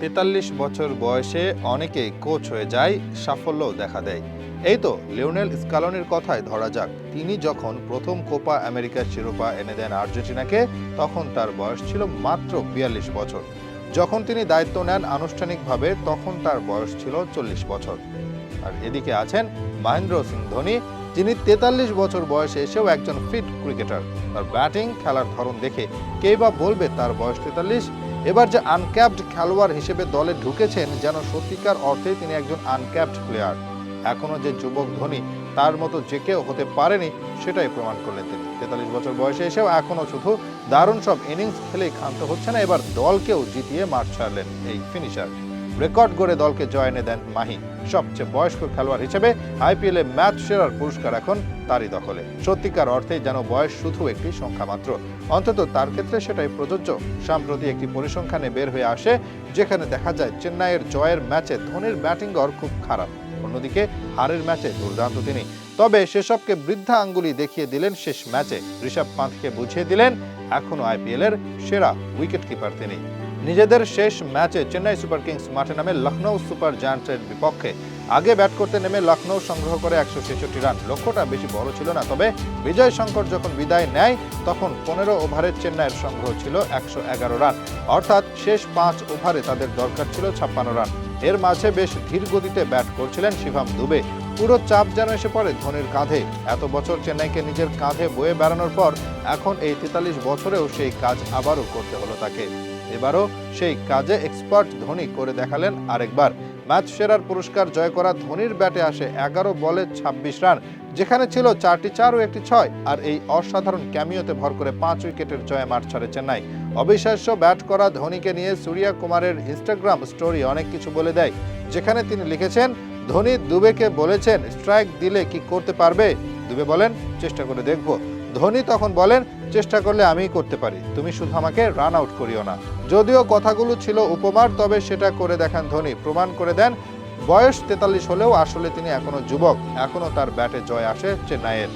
তেতাল্লিশ বছর বয়সে অনেকে কোচ হয়ে যায় সাফল্যও দেখা দেয়। এই তো লিওনেল স্কালনের কথায় ধরা যাক। তিনি যখন প্রথম কোপা আমেরিকার শিরোপা এনে দেন আর্জেন্টিনাকে, তখন তার বয়স ছিল মাত্র বিয়াল্লিশ বছর। যখন তিনি দায়িত্ব নেন আনুষ্ঠানিকভাবে, তখন তার বয়স ছিল চল্লিশ বছর। আর এদিকে আছেন মহেন্দ্র সিং ধোনি। যিনি তেতাল্লিশ বছর বয়সে এসেও একজন ফিট ক্রিকেটার। তার ব্যাটিং খেলার ধরন দেখে কে বা বলবে তার বয়স তেতাল্লিশ? এবার যে আনক্যাপড খেলোয়াড় হিসেবে দলে ঢুকেছেন, যেন সত্যিকার অর্থে তিনি একজন আনক্যাপড প্লেয়ার এখনও যে যুবক ধনী, তার মতো যে কেউ হতে পারেনি, সেটাই প্রমাণ করলেন তিনি। তেতাল্লিশ বছর বয়সে এসেও এখনও শুধু দারুণ সব ইনিংস খেলেই ক্ষান্ত হচ্ছে না, এবার দলকেও জিতিয়ে মাঠ ছাড়লেন এই ফিনিশার রেকর্ড গড়ে দলকে জয় এনে দেন মাহি। সবচেয়ে বয়স্ক খেলোয়াড় হিসেবে আইপিএলে ম্যাচ সেরার পুরস্কার এখন তারই দখলে। সত্যিকার অর্থে যেন বয়স শুধু একটি সংখ্যা মাত্র। অন্তত তার ক্ষেত্রে সেটাই প্রযোজ্য। সম্প্রতি একটি পরিসংখ্যানে বের হয়ে আসে, যেখানে দেখা যায় চেন্নাইয়ের জয়ের ম্যাচে ধোনির ব্যাটিং গড় খুব খারাপ। অন্যদিকে, হারের ম্যাচে দুর্দান্ত তিনি। তবে সেসবকে বৃদ্ধা আঙ্গুলি দেখিয়ে দিলেন শেষ ম্যাচে। ঋষভ পান্থকে বুঝিয়ে দিলেন এখনও আইপিএলের সেরা উইকেট কিপার তিনি। নিজেদের শেষ ম্যাচে চেন্নাই সুপার কিংস মাঠে নামে লখনৌ সুপার জায়ান্টের বিপক্ষে আগে ব্যাট করতে নেমে লখনৌ সংগ্রহ করে একশো ছেষট্টি রান। লক্ষ্যটা বেশি বড় ছিল না, তবে বিজয় শঙ্কর যখন বিদায় নেয়, তখন পনেরো ওভারের চেন্নাইয়ের সংগ্রহ ছিল একশো এগারো রান। অর্থাৎ শেষ পাঁচ ওভারে তাদের দরকার ছিল ছাপ্পান্ন রান। এর মাঝে বেশ ধীর গতিতে ব্যাট করছিলেন শিভাম দুবে। পুরো চাপ যেন এসে পড়ে ধোনির কাঁধে। এত বছর চেন্নাইকে নিজের কাঁধে বয়ে বেড়ানোর পর এখন এই তেতাল্লিশ বছরেও সেই কাজ আবারও করতে হলো তাকে। এবারও সেই কাজে এক্সপার্ট ধোনি করে দেখালেন আরেকবার। ম্যাচ সেরার পুরস্কার জয় করা ধোনির ব্যাটে আসে এগারো বলে ২৬ রান, যেখানে ছিল চারটি চার ও একটি ছয়, আর এই অসাধারণ ক্যামিওতে ভর করে পাঁচ উইকেটের জয়ে মাঠ ছাড়ে চেন্নাই। অবিশ্বাস্য ব্যাট করা ধোনিকে নিয়ে সূর্যা কুমারের ইনস্টাগ্রাম স্টোরি অনেক কিছু বলে দেয়, যেখানে তিনি লিখেছেন ধোনি দুবেকে বলেছেন স্ট্রাইক দিলে কি করতে পারবে? দুবে বলেন, চেষ্টা করে দেখব। ধোনি তখন বলেন, চেষ্টা করলে আমি করতে পারি। তুমি শুধু আমাকে রান আউট করিও না। যদিও কথাগুলো ছিল উপমার, তবে সেটা করে দেখান ধোনি। প্রমাণ করে দেন, বয়স তেতাল্লিশ হলেও আসলে তিনি এখনও যুবক। এখনও তার ব্যাটে জয় আসে চেন্নাইয়ের।